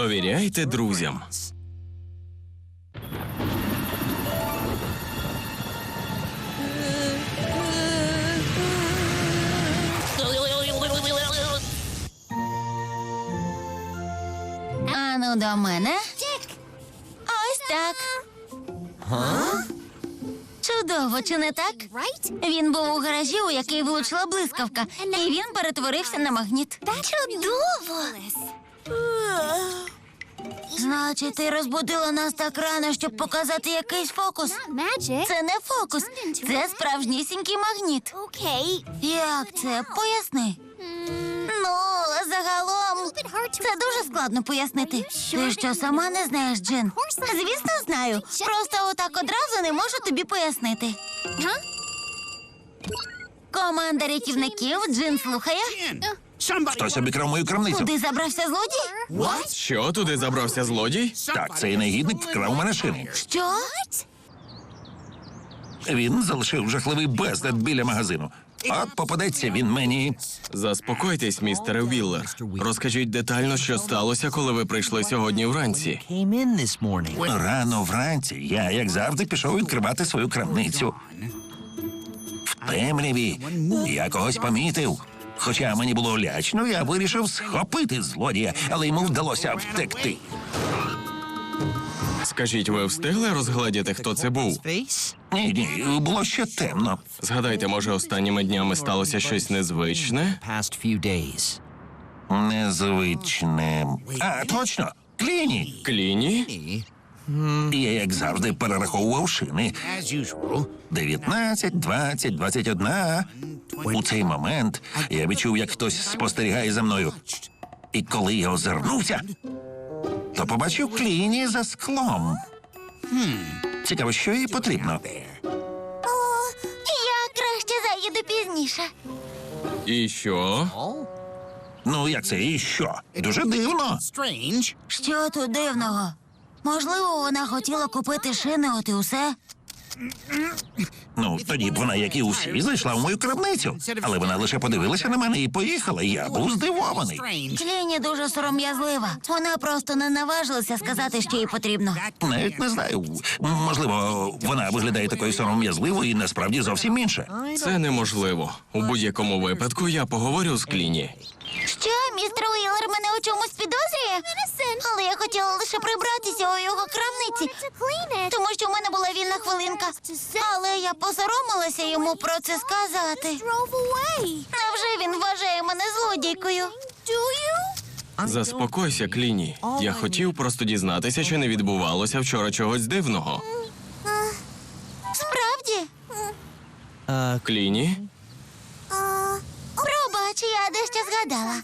Довіряйте друзям. Ану до мене. Ось так. Чудово, чи не так? Він був у гаражі, у який влучила блискавка, і він перетворився на магніт. Чудово! Значить, ти розбудила нас так рано, щоб показати якийсь фокус. Це не фокус, це справжнісінький магніт. Як це? Поясни. Ну, загалом, це дуже складно пояснити. Ти що сама не знаєш, Джин? Звісно, знаю. Просто отак одразу не можу тобі пояснити. Команда рятівників Джин слухає. Хтось обікрав мою крамницю. Куди забрався злодій? Що туди забрався злодій? Так, цей негідник вкрав мене шини. Що? Він залишив жахливий безлад біля магазину. От попадеться він мені. Заспокойтесь, містере Віллер. Розкажіть детально, що сталося, коли ви прийшли сьогодні вранці. Рано вранці я, як завжди, пішов відкривати свою крамницю. В темряві я когось помітив. Хоча мені було лячно, я вирішив схопити злодія, але йому вдалося втекти. Скажіть, ви встигли розгледіти, хто це був? Ні, ні, було ще темно. Згадайте, може, останніми днями сталося щось незвичне? Незвичне. А, точно! Кліні! Кліні? Я, як завжди, перераховував шини. As usual, 19, 20, 21. У цей момент я відчув, як хтось спостерігає за мною. І коли я озирнувся, то побачив кліні за склом. Цікаво, що їй потрібно. Я краще заїду пізніше. І що? Ну, як це і що? Дуже дивно. Що тут дивного? Можливо, вона хотіла купити шини, от і усе. Ну, тоді б вона, як і усі, зайшла в мою крамницю. Але вона лише подивилася на мене і поїхала. Я був здивований. Кліні дуже сором'язлива. Вона просто не наважилася сказати, що їй потрібно. Навіть не знаю. Можливо, вона виглядає такою сором'язливою і насправді зовсім інша. Це неможливо. У будь-якому випадку я поговорю з Кліні. Що, містер Уіллер мене у чомусь підозрює? Але я хотіла лише прибратися у його крамниці, тому що в мене була вільна хвилинка. Але я посоромилася йому про це сказати. Невже він вважає мене злодійкою? Заспокойся, Кліні. Я хотів просто дізнатися, чи не відбувалося вчора чогось дивного. Справді? Кліні? Пробач, я дещо згадала.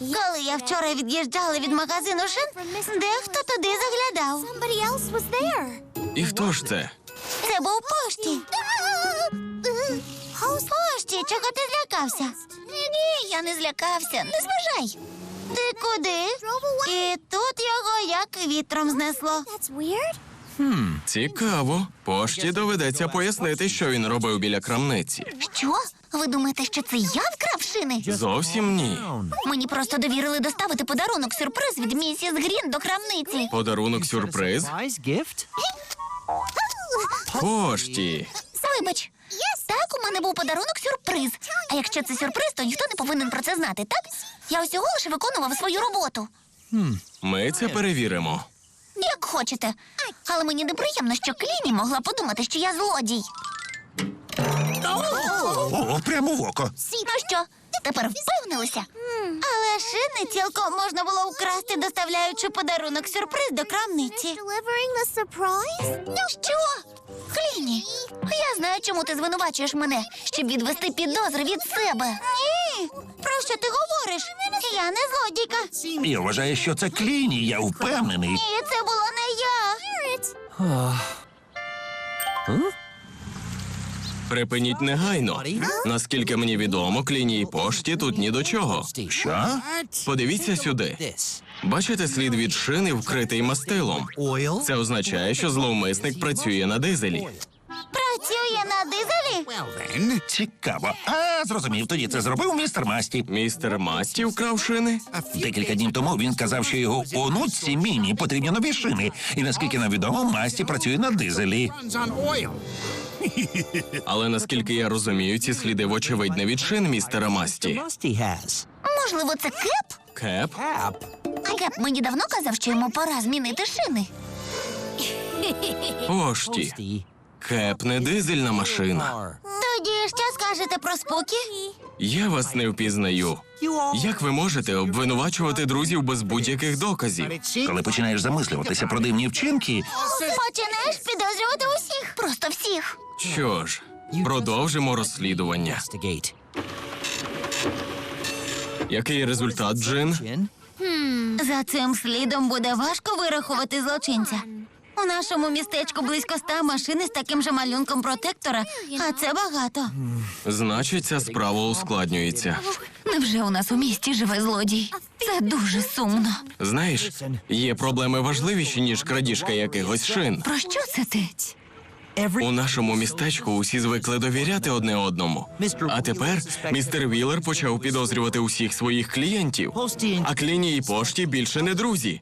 Коли я вчора від'їжджала від магазину шин, дехто туди заглядав. І хто ж це? Це був пошті. Пошті, чого ти злякався? Ні, я не злякався, не зважай. Ти куди? І тут його як вітром знесло. Цікаво. Пошті доведеться пояснити, що він робив біля крамниці. Що? Ви думаєте, що це я вкрав шини? Зовсім ні. Мені просто довірили доставити подарунок сюрприз від місіс Грін до крамниці. Подарунок сюрприз? Пошті. Вибач. Так, у мене був подарунок сюрприз. А якщо це сюрприз, то ніхто не повинен про це знати, так? Я усього лише виконував свою роботу. Ми це перевіримо. Як хочете. Але мені неприємно, що Кліні могла подумати, що я злодій. О, прямо в око. Ну що, тепер впевнилися? Але шини цілком можна було вкрасти, доставляючи подарунок сюрприз до крамниці. Що? Кліні, я знаю, чому ти звинувачуєш мене, щоб відвести підозри від себе. Ні, про що ти говориш? Я не злодійка. Я вважаю, що це кліні, я впевнений. Ні, це була не я. Припиніть негайно. Наскільки мені відомо, кліні і пошті тут ні до чого. Що? Подивіться сюди. Бачите слід від шини, вкритий мастилом. Це означає, що зловмисник працює на дизелі. працює на дизелі? Цікаво. А, зрозумів, тоді це зробив містер Масті. Містер Масті вкрав шини? Декілька днів тому він казав, що його онуці міні потрібні нові шини. І наскільки нам відомо, Масті працює на дизелі. Але наскільки я розумію, ці сліди вочевидь не від шин містера Масті. Можливо, це кеп? Кеп? Кеп мені давно казав, що йому пора змінити шини. Пошті. Кеп не дизельна машина. Тоді що скажете про спокі? Я вас не впізнаю. Як ви можете обвинувачувати друзів без будь-яких доказів? Коли починаєш замислюватися про дивні вчинки, Починаєш підозрювати усіх. Просто всіх. Що ж, продовжимо розслідування. Який результат, Джин? За цим слідом буде важко вирахувати злочинця. У нашому містечку близько ста машин із таким же малюнком протектора, а це багато. Значить, ця справа ускладнюється. Невже у нас у місті живе злодій? Це дуже сумно. Знаєш, є проблеми важливіші, ніж крадіжка якихось шин. Про що це ти? У нашому містечку усі звикли довіряти одне одному. А тепер містер Віллер почав підозрювати усіх своїх клієнтів. А кліні і пошті більше не друзі.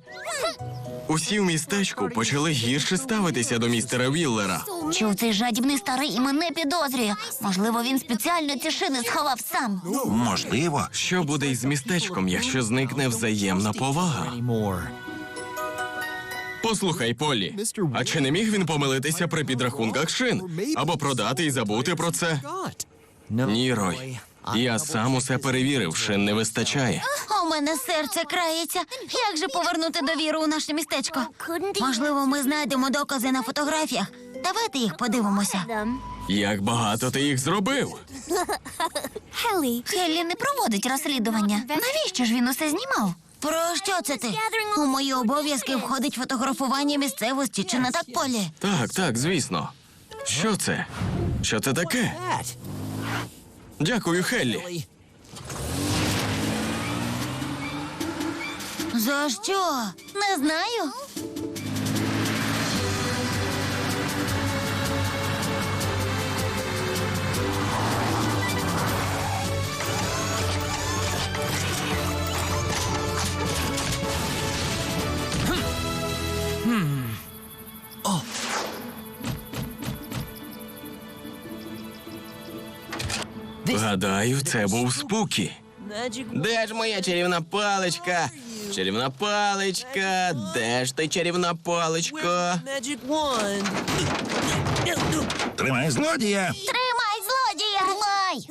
Усі в містечку почали гірше ставитися до містера Віллера. Чув цей жадібний старий і мене підозрює. Можливо, він спеціально ці шини сховав сам. можливо, Що буде із містечком, якщо зникне взаємна повага? Послухай, Полі, а чи не міг він помилитися при підрахунках шин? Або продати і забути про це? Ні, Рой. Я сам усе перевірив, шин не вистачає. У мене серце крається. Як же повернути довіру у наше містечко? Можливо, ми знайдемо докази на фотографіях. Давайте їх подивимося. Як багато ти їх зробив? Хеллі не проводить розслідування. Навіщо ж він усе знімав? Про що це ти? У мої обов'язки входить фотографування місцевості чи не так полі? Так, так, звісно. Що це? Що це таке? Дякую, Хеллі. За що? Не знаю. Гадаю, це був спукі. Magic. Де ж моя чарівна паличка? Чарівна паличка, де ж ти чарівна паличка? Тримай злодія. Тримай, злодія! Тримай!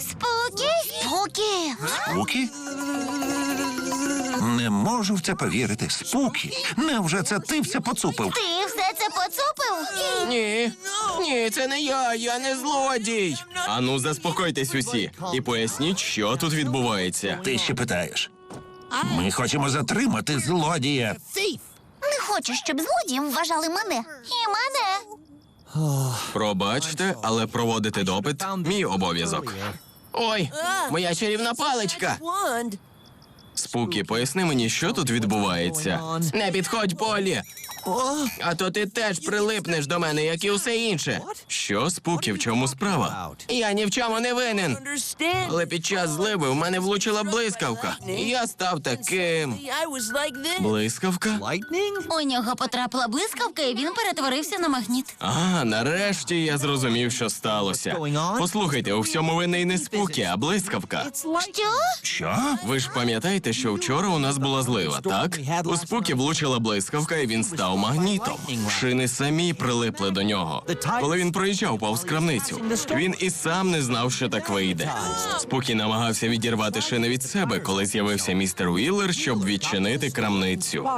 Спокі! Спокі! Спукі? Не можу в це повірити. Спукі. Невже це ти все поцупив? Ти все це поцупив? Ні, ні, це не я, я не злодій. Ану, заспокойтесь усі і поясніть, що тут відбувається. Ти ще питаєш. Ми хочемо затримати злодія. Не хочу, щоб злодієм вважали мене. І мене. Пробачте, але проводити допит мій обов'язок. Ой, моя чарівна паличка. Спукі, поясни мені, що тут відбувається. Не підходь, Полі. А то ти теж прилипнеш до мене, як і усе інше. Що, Спукі, в чому справа? Я ні в чому не винен. Але під час зливи в мене влучила блискавка. І я став таким. Блискавка? У нього потрапила блискавка, і він перетворився на магніт. А, нарешті я зрозумів, що сталося. Послухайте, у всьому винний не спукі, а блискавка. Що? Що? Ви ж пам'ятаєте, що вчора у нас була злива, так? У спукі влучила блискавка, і він став магнітом. Шини самі прилипли до нього. Коли він проїжджав повз крамницю, він і сам не знав, що так вийде. Спокій намагався відірвати шини від себе, коли з'явився містер Уіллер, щоб відчинити крамницю.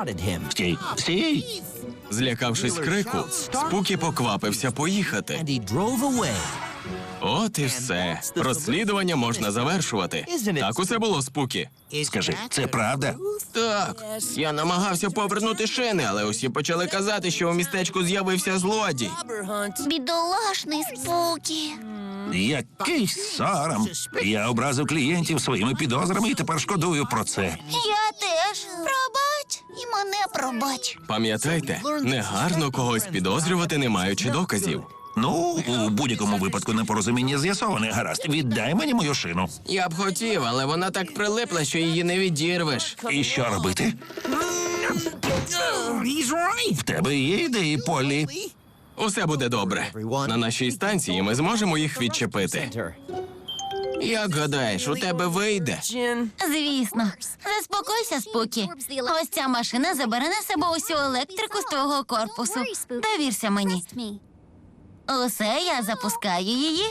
Стій, стій. Злякавшись крику, Спукі поквапився поїхати. От і все. Розслідування можна завершувати. Так усе було спукі. Скажи, це правда? Так, я намагався повернути шини, але усі почали казати, що у містечку з'явився злодій. Бідолашний спокі. Який сором. Я образив клієнтів своїми підозрами і тепер шкодую про це. Я теж. Пробач. І мене пробач. Пам'ятайте, негарно когось підозрювати, не маючи доказів. Ну, у будь-якому випадку непорозуміння з'ясоване. Гаразд, віддай мені мою шину. Я б хотів, але вона так прилипла, що її не відірвеш. І що робити? В тебе є ідеї, Полі? Усе буде добре. На нашій станції ми зможемо їх відчепити. Як гадаєш, у тебе вийде? Звісно. Заспокойся, Спокі. Ось ця машина забере на себе усю електрику з твого корпусу. Довірся мені. Усе, я запускаю її.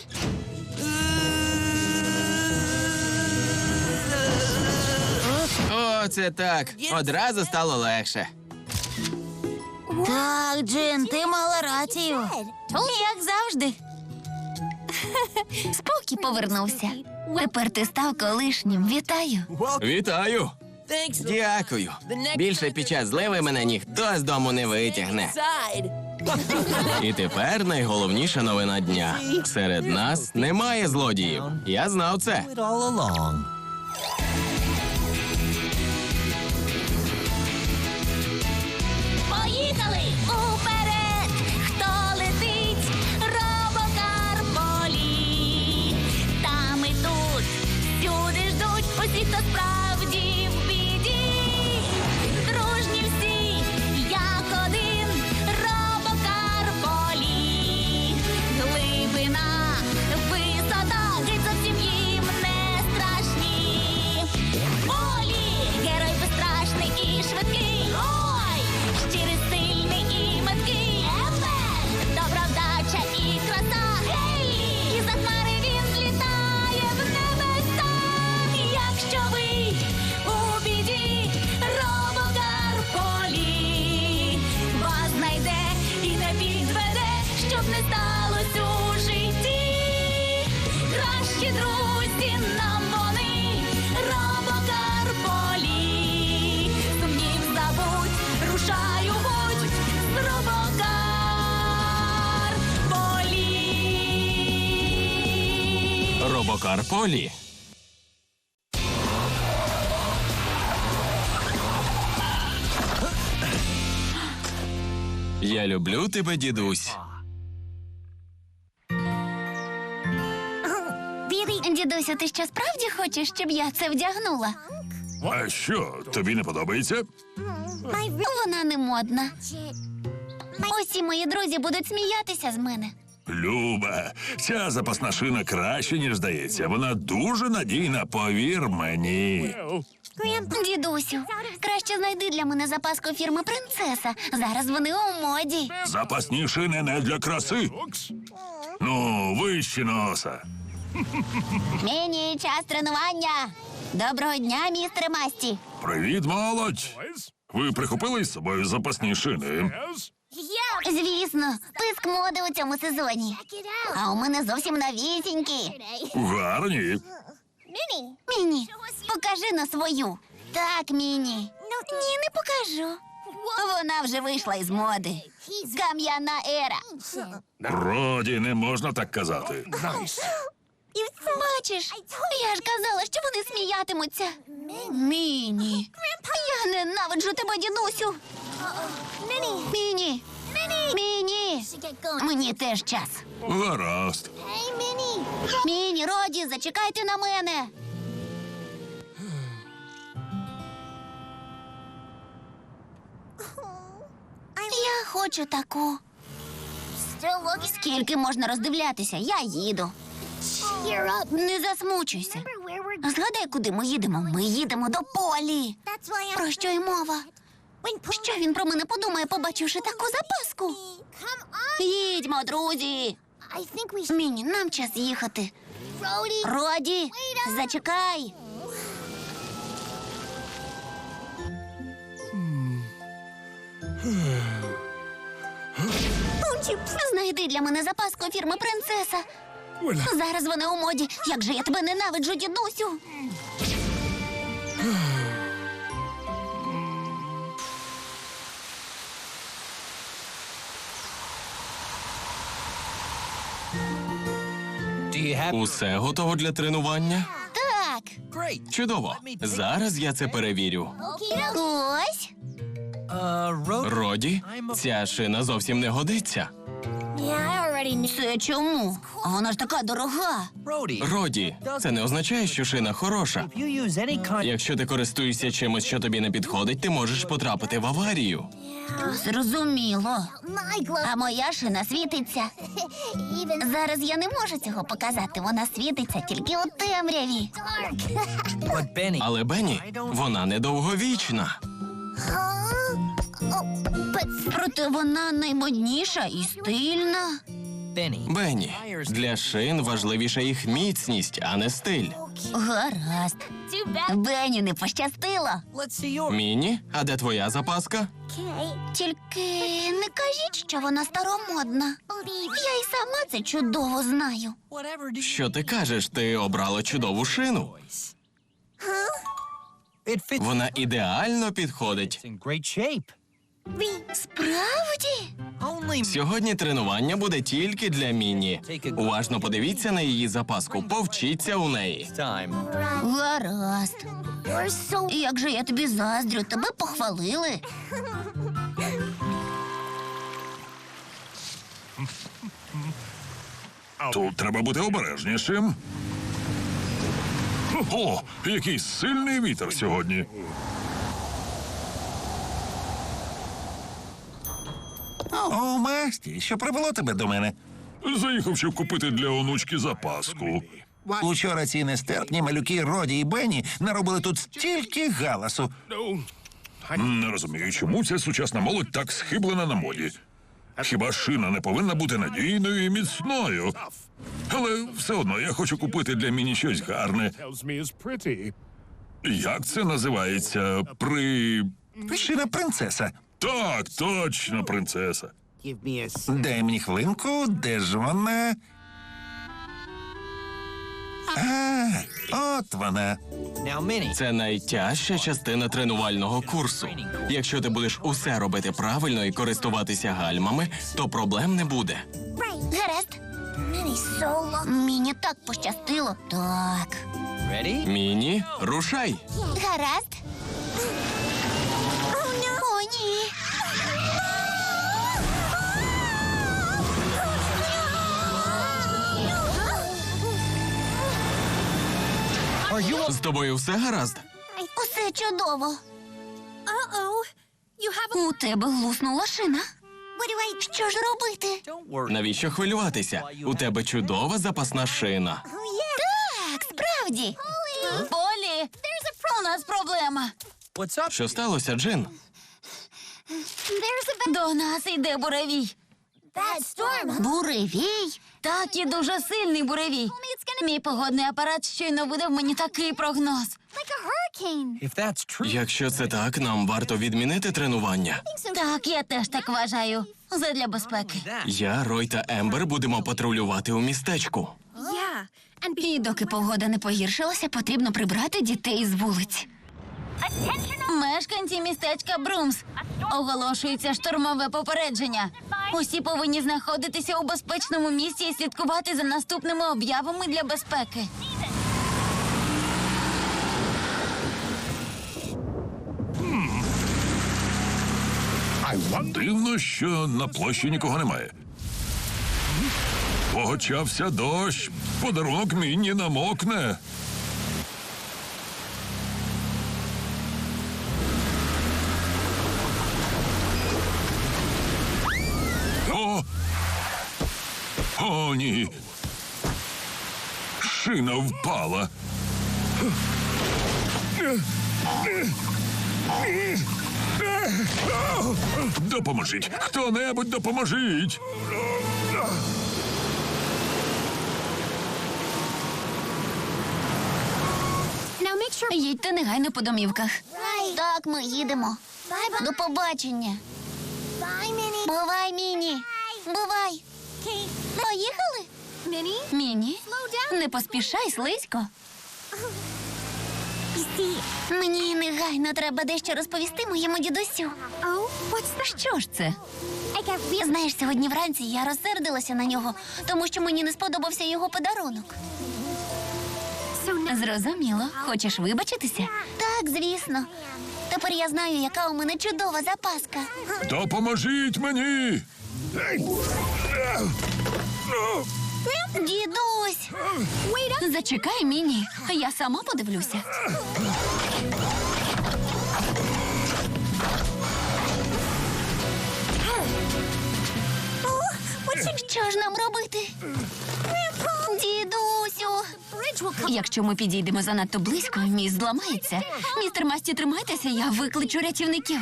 О, це так. Одразу стало легше. Так, Джин, ти мала рацію. Як завжди. Спокі повернувся. Тепер ти став колишнім. Вітаю. Вітаю! Дякую. Більше під час зливи мене ніхто з дому не витягне. І тепер найголовніша новина дня. Серед нас немає злодіїв. Я знав це. Робокар Я люблю тебе, дідусь. Дідусю, ти що справді хочеш, щоб я це вдягнула? А що, тобі не подобається? Вона не модна. Усі мої друзі будуть сміятися з мене. Люба, ця запасна шина краще, ніж здається. Вона дуже надійна, повір мені. Дідусю, краще знайди для мене запаску фірми принцеса. Зараз вони у моді. Запасні шини не для краси. Ну, вище носа. Міні, час тренування. Доброго дня, містере Масті. Привіт, молодь. Ви прихопили з собою запасні шини? Звісно, писк моди у цьому сезоні. А у мене зовсім новісінькі. Гарні. Міні, покажи на свою. Так, Міні. Ні, не покажу. Вона вже вийшла із моди. Кам'яна ера. Роді, не можна так казати. Бачиш, я ж казала, що вони сміятимуться. Міні. Я ненавиджу тебе, дідусю. Міні. Міні. Мені теж час. Гаразд. Міні, Роді, зачекайте на мене. Я хочу таку. Скільки можна роздивлятися? Я їду. Не засмучуйся. Згадай, куди ми їдемо. Ми їдемо до полі. Про що й мова? Що він про мене подумає, побачивши таку запаску? Їдьмо, друзі. Міні, нам час їхати. Роді, зачекай. Знайди для мене запаску фірми принцеса. Зараз вони у моді. Як же я тебе ненавиджу, дідусю. Усе готово для тренування? Так. Чудово. Зараз я це перевірю. Ось. Роді, ця шина зовсім не годиться. Це чому? Вона ж така дорога. Роді, це не означає, що шина хороша. Якщо ти користуєшся чимось, що тобі не підходить, ти можеш потрапити в аварію. Зрозуміло. А моя шина світиться. Зараз я не можу цього показати. Вона світиться тільки у темряві. Але Бенні, вона недовговічна. Проте вона наймодніша і стильна. Бенні, для шин важливіша їх міцність, а не стиль. Гаразд. Бенні не пощастило. Міні, а де твоя запаска? Тільки не кажіть, що вона старомодна. Я й сама це чудово знаю. Що ти кажеш? Ти обрала чудову шину. Вона ідеально підходить. Справді? Сьогодні тренування буде тільки для Міні. Уважно подивіться на її запаску, повчіться у неї. Гаразд. Як же я тобі заздрю, тебе похвалили. Тут треба бути обережнішим. О, який сильний вітер сьогодні. О, Масті, що привело тебе до мене? Заїхав, щоб купити для онучки запаску. Учора ці нестерпні малюки Роді і Бенні наробили тут стільки галасу. Не розумію, чому ця сучасна молодь так схиблена на моді. Хіба шина не повинна бути надійною і міцною? Але все одно я хочу купити для міні щось гарне. Як це називається? При. Шина принцеса. Так, точно, принцеса. Дай мені хвилинку, де ж вона? А, от вона. Це найтяжча частина тренувального курсу. Якщо ти будеш усе робити правильно і користуватися гальмами, то проблем не буде. Гаразд. Мені так пощастило. Так. Міні, рушай. Гаразд. З тобою все гаразд? Усе чудово. У тебе глуснула шина. Що ж робити? Навіщо хвилюватися? У тебе чудова запасна шина. Так, справді. Полі, у нас проблема. Up? Що сталося, Джин? До нас йде буревій. Буревій? Так, і дуже сильний буревій. Мій погодний апарат щойно видав мені такий прогноз. Якщо це так, нам варто відмінити тренування. Так, я теж так вважаю. Задля безпеки. Я, Рой та Ембер будемо патрулювати у містечку. І доки погода не погіршилася, потрібно прибрати дітей з вулиць. Мешканці містечка Брумс. Оголошується штурмове попередження. Усі повинні знаходитися у безпечному місці і слідкувати за наступними об'явами для безпеки. Дивно, що на площі нікого немає. Почався дощ. Подарунок міні намокне. О, ні. Шина впала. Допоможіть! Хто-небудь допоможіть! Їдьте негайно по домівках. Так, ми їдемо. До побачення. Бувай, Міні. Бувай. Поїхали? Міні, не поспішай, слизько. Мені негайно треба дещо розповісти моєму дідусю. Що ж це? Знаєш, сьогодні вранці я розсердилася на нього, тому що мені не сподобався його подарунок. Зрозуміло. Хочеш вибачитися? Так, звісно. Тепер я знаю, яка у мене чудова запаска. Допоможіть мені! Дідусь! Зачекай, Міні. Я сама подивлюся. Що ж нам робити? Дідусю! Якщо ми підійдемо занадто близько, міст зламається. Містер Масті, тримайтеся, я викличу рятівників.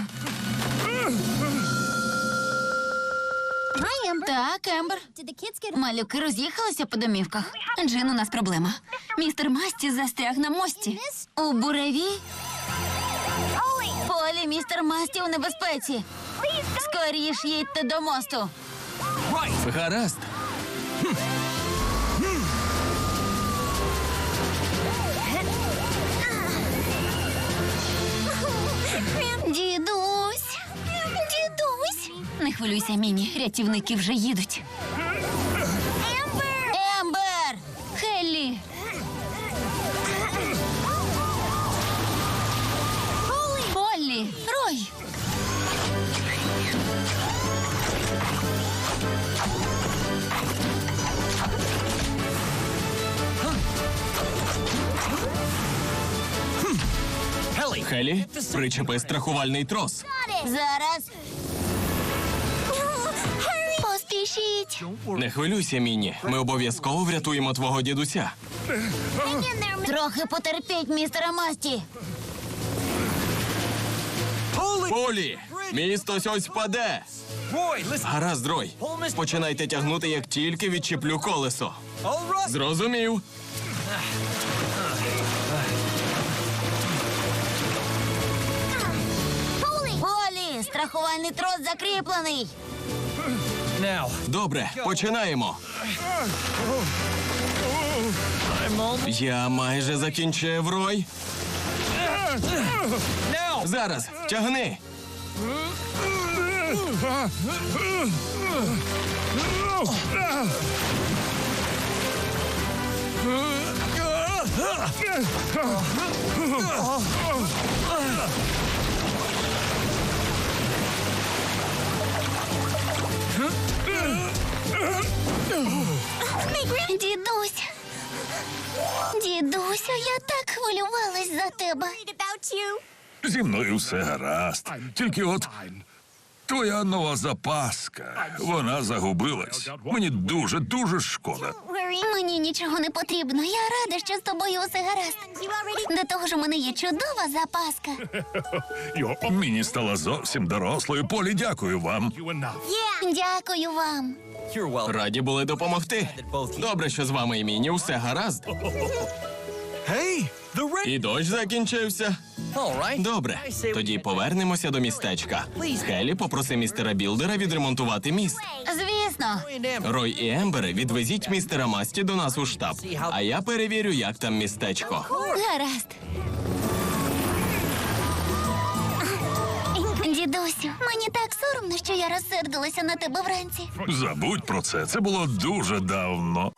Так, Ембер. Малюки роз'їхалися по домівках. Джин, у нас проблема. Містер Масті застряг на мості. У буреві? Полі, містер Масті у небезпеці. Скоріш їдьте до мосту. Гаразд. Дідусь. Не хвилюйся, Міні. Рятівники вже їдуть. Ембер! Хеллі! Поллі! Рой! Helly. Хелі, причепи страхувальний трос. Зараз. Поспішіть. Не хвилюйся, Міні. Ми обов'язково врятуємо твого дідуся. Трохи потерпіть, містера Масті. Полі! Місто ось впаде! Гаразд, Рой. Починайте тягнути, як тільки відчеплю колесо. Зрозумів. Полі, страхувальний трос закріплений. Добре, починаємо. Я майже закінчив, Рой. Зараз тягни. Дідусь. дідуся, я так хвилювалась за тебе. Зі мною все гаразд. Тільки от твоя нова запаска. Вона загубилась. Мені дуже, дуже шкода. Мені нічого не потрібно. Я рада, що з тобою усе гаразд. До того ж, у мене є чудова запаска. Міні стала зовсім дорослою. Полі, дякую вам. Дякую вам. Раді були допомогти. Добре, що з вами і Міні все гаразд. Rain. І дощ закінчився. Добре, тоді повернемося до містечка. Хелі попроси містера Білдера відремонтувати міст. Звісно. Рой і Ембери відвезіть містера Масті до нас у штаб. А я перевірю, як там містечко. Гаразд. Дідусю, мені так соромно, що я розсердилася на тебе вранці. Забудь про це. Це було дуже давно.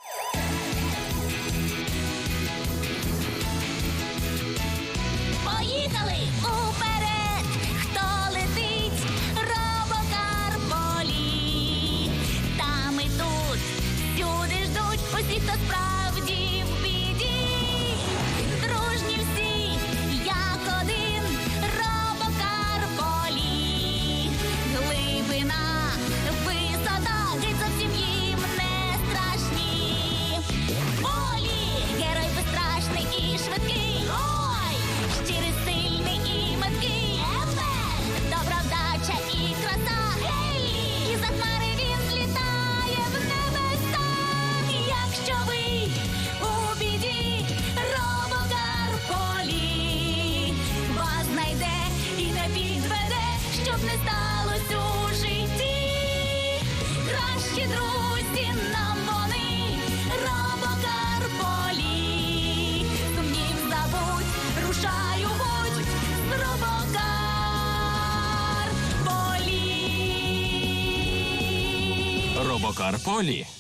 Робокар Полі.